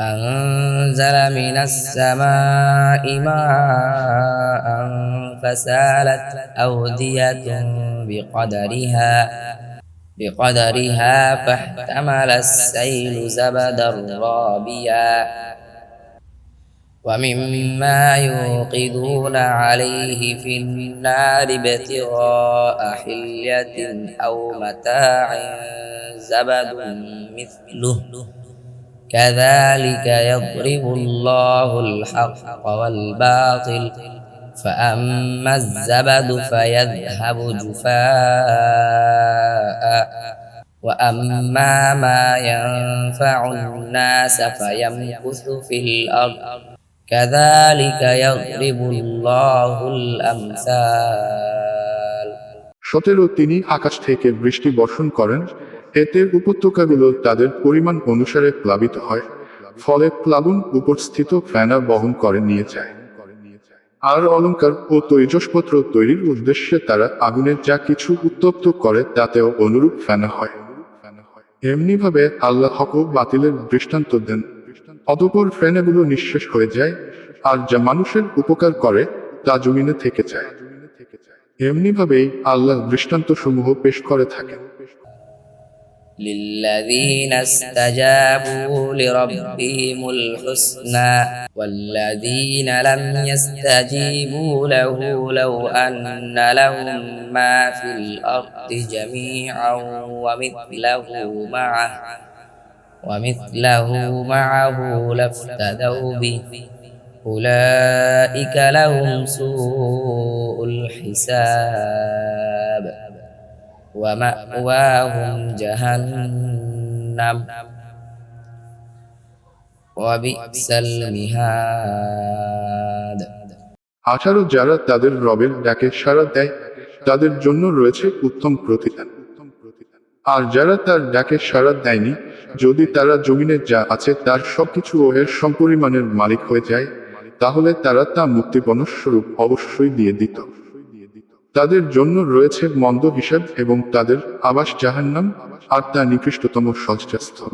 أنزل من السماء ماء فسالت أودية بقدرها بقدرها فاحتمل السيل زبدا رابيا. ومما يوقدون عليه في النار ابتغاء حلية أو متاع زبد مثله. كذلك يضرب الله الحق والباطل فأما الزبد فيذهب جفاء وأما ما ينفع الناس فيمكث في الأرض كذلك يضرب الله الأمثال সতেরো তিনি আকাশ থেকে বৃষ্টি বর্ষণ করেন এতে উপত্যকাগুলো তাদের পরিমাণ অনুসারে প্লাবিত হয়, ফলে প্লাবন উপস্থিত ফেনা বহন করে নিয়ে যায়। আর অলংকার ও তৈজসপত্র তৈরির উদ্দেশ্যে তারা আগুনে যা কিছু উত্তপ্ত করে তাতেও অনুরূপ ফেনা হয়। এমনিভাবে আল্লাহ হক বাতিলের দৃষ্টান্ত দেন। অতপর ফেনাগুলো নিঃশেষ হয়ে যায়, আর যা মানুষের উপকার করে তা জমিনে থেকে যায়। এমনিভাবেই আল্লাহ দৃষ্টান্ত সমূহ পেশ করে থাকেন। للذين استجابوا لربهم الحسنى والذين لم يستجيبوا له لو أن لهم ما في الأرض جميعا ومثله معه ومثله معه لافتدوا به. أولئك لهم سوء الحساب. ومأواهم جهنم وبئس المهاد আঠারো যারা তাদের রবের ডাকে সাড়া দেয় তাদের জন্য রয়েছে উত্তম প্রতিদান আর যারা তার ডাকে সাড়া দেয়নি যদি তারা জমিনে যা আছে তার সবকিছু ও এর সম্পরিমাণের মালিক হয়ে যায় তাহলে তারা তা মুক্তিপণ স্বরূপ অবশ্যই দিয়ে দিত তাদের জন্য রয়েছে মন্দ হিসাব এবং তাদের আবাস জাহান্নাম আর তা নিকৃষ্টতম সজ্জাস্থল